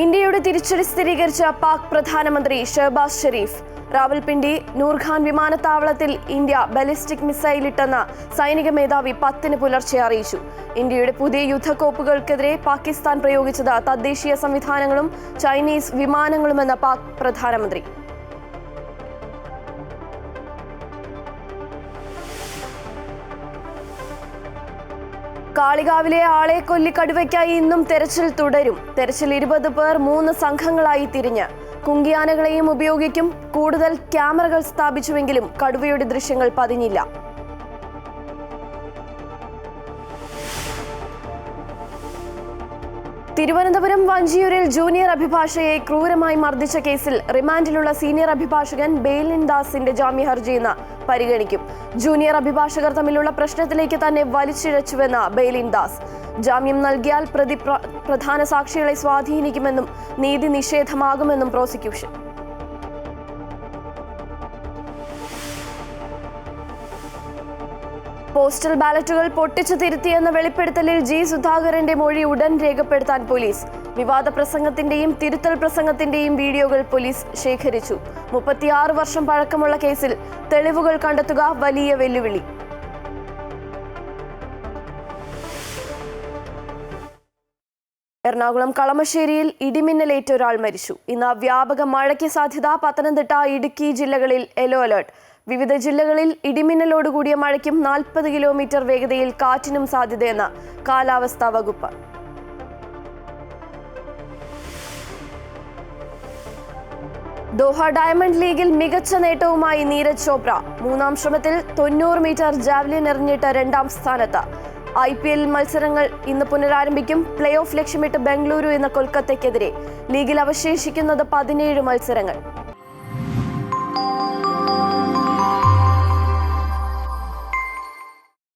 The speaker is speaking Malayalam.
ഇന്ത്യയുടെ തിരിച്ചടി സ്ഥിരീകരിച്ച പാക് പ്രധാനമന്ത്രി ഷഹബാസ് ഷെരീഫ് റാവൽപിണ്ടി നൂർഖാൻ വിമാനത്താവളത്തിൽ ഇന്ത്യ ബലിസ്റ്റിക് മിസൈലിട്ടെന്ന് സൈനിക മേധാവി പത്തിന് പുലർച്ചെ അറിയിച്ചു. ഇന്ത്യയുടെ പുതിയ യുദ്ധക്കോപ്പുകൾക്കെതിരെ പാകിസ്ഥാൻ പ്രയോഗിച്ചത് തദ്ദേശീയ സംവിധാനങ്ങളും ചൈനീസ് വിമാനങ്ങളുമെന്ന് പാക് പ്രധാനമന്ത്രി. കാളികാവിലെ ആളെ കൊല്ലി കടുവയ്ക്കായി ഇന്നും തെരച്ചിൽ തുടരും. തെരച്ചിൽ ഇരുപത് പേർ മൂന്ന് സംഘങ്ങളായി തിരിഞ്ഞ്. കുങ്കിയാനകളെയും ഉപയോഗിക്കും. കൂടുതൽ ക്യാമറകൾ സ്ഥാപിച്ചുവെങ്കിലും കടുവയുടെ ദൃശ്യങ്ങൾ പതിഞ്ഞില്ല. തിരുവനന്തപുരം വഞ്ചിയൂരിൽ ജൂനിയർ അഭിഭാഷകയെ ക്രൂരമായി മർദ്ദിച്ച കേസിൽ റിമാൻഡിലുള്ള സീനിയർ അഭിഭാഷകൻ ബെയിലിൻ ദാസിന്റെ ജാമ്യ ഹർജി ഇന്ന് പരിഗണിക്കും. ജൂനിയർ അഭിഭാഷകർ തമ്മിലുള്ള പ്രശ്നത്തിലേക്ക് തന്നെ വലിച്ചിഴച്ചുവെന്ന ബെയിലിൻ ദാസ്. ജാമ്യം നൽകിയാൽ പ്രതി പ്രധാന സാക്ഷികളെ സ്വാധീനിക്കുമെന്നും നീതി നിഷേധമാകുമെന്നും പ്രോസിക്യൂഷൻ. പോസ്റ്റൽ ബാലറ്റുകൾ പൊട്ടിച്ചു തിരുത്തിയെന്ന വെളിപ്പെടുത്തലിൽ ജി സുധാകരന്റെ മൊഴി ഉടൻ രേഖപ്പെടുത്താൻ പോലീസ്. വിവാദ പ്രസംഗത്തിന്റെയും തിരുത്തൽ പ്രസംഗത്തിന്റെയും വീഡിയോകൾ പോലീസ് ശേഖരിച്ചു. മുപ്പത്തിയാറ് വർഷം പഴക്കമുള്ള കേസിൽ തെളിവുകൾ കണ്ടെത്തുക വലിയ വെല്ലുവിളി. എറണാകുളം കളമശ്ശേരിയിൽ ഇടിമിന്നലേറ്റ ഒരാൾ മരിച്ചു. ഇന്ന് വ്യാപക മഴയ്ക്ക് സാധ്യത പത്തനംതിട്ട ഇടുക്കി ജില്ലകളിൽ യെല്ലോ അലർട്ട്. വിവിധ ജില്ലകളിൽ ഇടിമിന്നലോടുകൂടിയ മഴയ്ക്കും നാൽപ്പത് കിലോമീറ്റർ വേഗതയിൽ കാറ്റിനും സാധ്യതയെന്ന് കാലാവസ്ഥാ വകുപ്പ്. ദോഹ ഡയമണ്ട് ലീഗിൽ മികച്ച നേട്ടവുമായി നീരജ് ചോപ്ര. മൂന്നാം ശ്രമത്തിൽ തൊണ്ണൂറ് മീറ്റർ ജാവലിൻ എറിഞ്ഞിട്ട് രണ്ടാം സ്ഥാനത്ത്. ഐ പി എൽ മത്സരങ്ങൾ ഇന്ന് പുനരാരംഭിക്കും. പ്ലേ ഓഫ് ലക്ഷ്യമിട്ട് ബംഗളൂരു എന്ന കൊൽക്കത്തയ്ക്കെതിരെ ലീഗിൽ അവശേഷിക്കുന്നത് പതിനേഴ് മത്സരങ്ങൾ.